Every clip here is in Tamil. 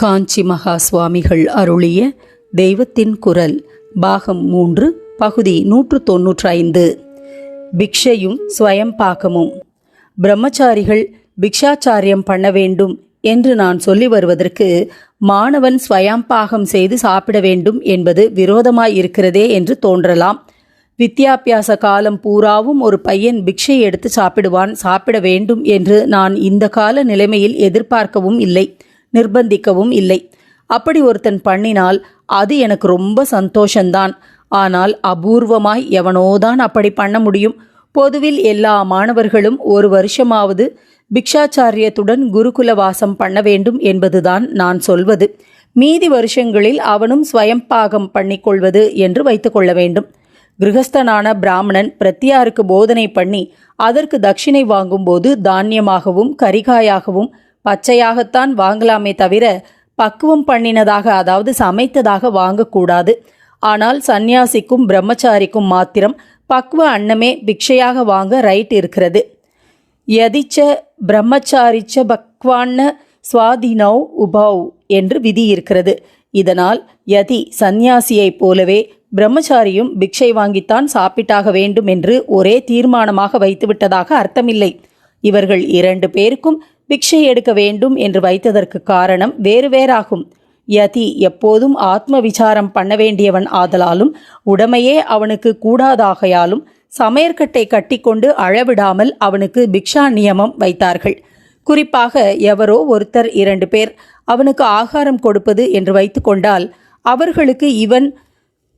காஞ்சி மகா சுவாமிகள் அருளிய தெய்வத்தின் குரல் பாகம் மூன்று பகுதி நூற்று தொன்னூற்றி ஐந்து. பிக்ஷையும் ஸ்வயம்பாகமும் பிரம்மச்சாரிகள் பிக்ஷாச்சாரியம் பண்ண வேண்டும் என்று நான் சொல்லி வருவதற்கு மாணவன் ஸ்வயம்பாகம் செய்து சாப்பிட வேண்டும் என்பது விரோதமாய் இருக்கிறதே என்று தோன்றலாம். வித்யாபியாச காலம் பூராவும் ஒரு பையன் பிக்ஷை எடுத்து சாப்பிடுவான் சாப்பிட வேண்டும் என்று நான் இந்த கால நிலைமையில் எதிர்பார்க்கவும் இல்லை. நிர்பந்திக்கவும் இல்லை. அப்படி ஒருத்தன் பண்ணினால் அது எனக்கு ரொம்ப சந்தோஷந்தான். ஆனால் அபூர்வமாய் எவனோதான் அப்படி பண்ண முடியும்? பொதுவில் எல்லா மாணவர்களும் ஒரு வருஷமாவது பிக்ஷாச்சாரியத்துடன் குருகுல வாசம் பண்ண வேண்டும் என்பதுதான் நான் சொல்வது. மீதி வருஷங்களில் அவனும் ஸ்வயம்பாகம் பண்ணிக்கொள்வது என்று வைத்துக்கொள்ள வேண்டும். கிரகஸ்தனான பிராமணன் பிரத்தியாருக்கு போதனை பண்ணி அதற்கு தட்சிணை வாங்கும்போது தானியமாகவும் கரிகாயாகவும் பச்சையாகத்தான் வாங்கலாமே தவிர பக்குவம் பண்ணினதாக அதாவது சமைத்ததாக வாங்கக்கூடாது. ஆனால் சந்நியாசிக்கும் பிரம்மச்சாரிக்கும் மாத்திரம் பக்குவ அன்னமே பிக்ஷையாக வாங்க ரைட் இருக்கிறது. யதிச்ச பிரம்மச்சாரிச்ச பக்வான்ன சுவாதீனௌ உபவ் என்று விதி இருக்கிறது. இதனால் யதி சந்நியாசியைப் போலவே பிரம்மச்சாரியும் பிக்ஷை வாங்கித்தான் சாப்பிட்டாக வேண்டும் என்று ஒரே தீர்மானமாக வைத்துவிட்டதாக அர்த்தமில்லை. இவர்கள் இரண்டு பேருக்கும் பிக்ஷை எடுக்க வேண்டும் என்று வைத்ததற்கு காரணம் வேறு வேறாகும். யதி எப்போதும் ஆத்ம விசாரம் பண்ண வேண்டியவன் ஆதலாலும் உடமையே அவனுக்கு கூடாதாகையாலும் சமையற்கட்டை கட்டிக்கொண்டு அழவிடாமல் அவனுக்கு பிக்ஷா நியமம் வைத்தார்கள். குறிப்பாக எவரோ ஒருத்தர் இரண்டு பேர் அவனுக்கு ஆகாரம் கொடுப்பது என்று வைத்துக்கொண்டால் அவர்களுக்கு இவன்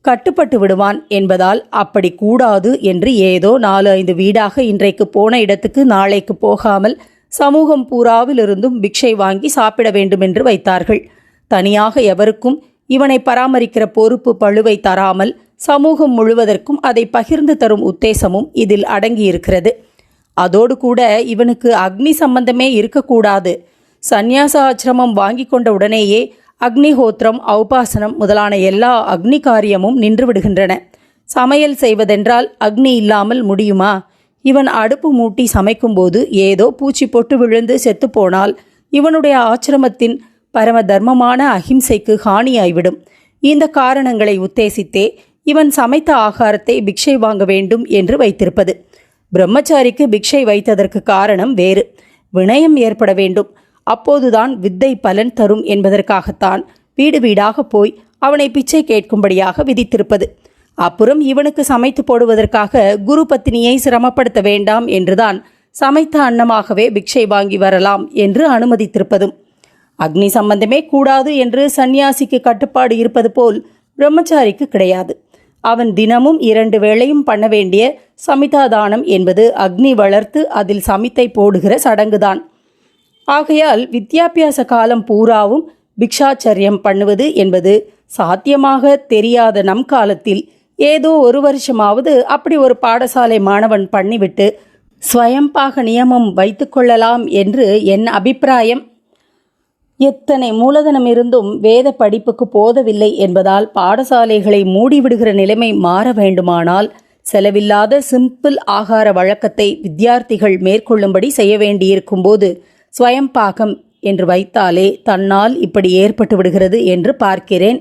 கட்டுப்பட்டு விடுவான் என்பதால் அப்படி கூடாது என்று ஏதோ நாலு ஐந்து வீடாக இன்றைக்கு போன இடத்துக்கு நாளைக்கு போகாமல் சமூகம் பூராவிலிருந்தும் பிக்ஷை வாங்கி சாப்பிட வேண்டும் என்று வைத்தார்கள். தனியாக எவருக்கும் இவனை பராமரிக்கிற பொறுப்பு பழுவை தராமல் சமூகம் முழுவதற்கும் அதை பகிர்ந்து தரும் உத்தேசமும் இதில் அடங்கியிருக்கிறது. அதோடு கூட இவனுக்கு அக்னி சம்பந்தமே இருக்கக்கூடாது. சந்நியாச ஆசிரமம் வாங்கி கொண்ட உடனேயே அக்னிஹோத்திரம் ஔபாசனம் முதலான எல்லா அக்னி காரியமும் நின்றுவிடுகின்றன. சமையல் செய்வதென்றால் அக்னி இல்லாமல் முடியுமா? இவன் அடுப்பு மூட்டி சமைக்கும்போது ஏதோ பூச்சி பொட்டு விழுந்து செத்துப்போனால் இவனுடைய ஆச்சிரமத்தின் பரம தர்மமான அஹிம்சைக்கு ஹானியாய்விடும். இந்த காரணங்களை உத்தேசித்தே இவன் சமைத்த ஆகாரத்தை பிக்ஷை வாங்க வேண்டும் என்று வைத்திருப்பது. பிரம்மச்சாரிக்கு பிக்ஷை வைத்ததற்கு காரணம் வேறு. வினயம் ஏற்பட வேண்டும். அப்போதுதான் வித்தை பலன் தரும் என்பதற்காகத்தான் வீடு வீடாக போய் அவனை பிச்சை கேட்கும்படியாக விதித்திருப்பது. அப்புறம் இவனுக்கு சமைத்து போடுவதற்காக குரு பத்தினியை சிரமப்படுத்த வேண்டாம் என்றுதான் சமைத்த அன்னமாகவே பிக்ஷை வாங்கி வரலாம் என்று அனுமதித்திருப்பதும். அக்னி சம்பந்தமே கூடாது என்று சந்நியாசிக்கு கட்டுப்பாடு இருப்பது போல் பிரம்மச்சாரிக்கு கிடையாது. அவன் தினமும் இரண்டு வேளையும் பண்ண வேண்டிய சமிதாதானம் என்பது அக்னி வளர்த்து அதில் சமித்தை போடுகிற சடங்குதான். ஆகையால் வித்யாபியாச காலம் பூராவும் பிக்ஷாச்சரியம் பண்ணுவது என்பது சாத்தியமாக தெரியாத நம் காலத்தில் ஏதோ ஒரு வருஷமாவது அப்படி ஒரு பாடசாலை மாணவன் பண்ணிவிட்டு ஸ்வயம்பாக நியமம் வைத்துக்கொள்ளலாம் என்று என் அபிப்பிராயம். எத்தனை மூலதனம் இருந்தும் வேத படிப்புக்கு போதவில்லை என்பதால் பாடசாலைகளை மூடிவிடுகிற நிலைமை மாற வேண்டுமானால் செலவில்லாத சிம்பிள் ஆகார வழக்கத்தை வித்தியார்த்திகள் மேற்கொள்ளும்படி செய்ய வேண்டியிருக்கும்போது ஸ்வயம்பாகம் என்று வைத்தாலே தன்னால் இப்படி ஏற்பட்டு விடுகிறது என்று பார்க்கிறேன்.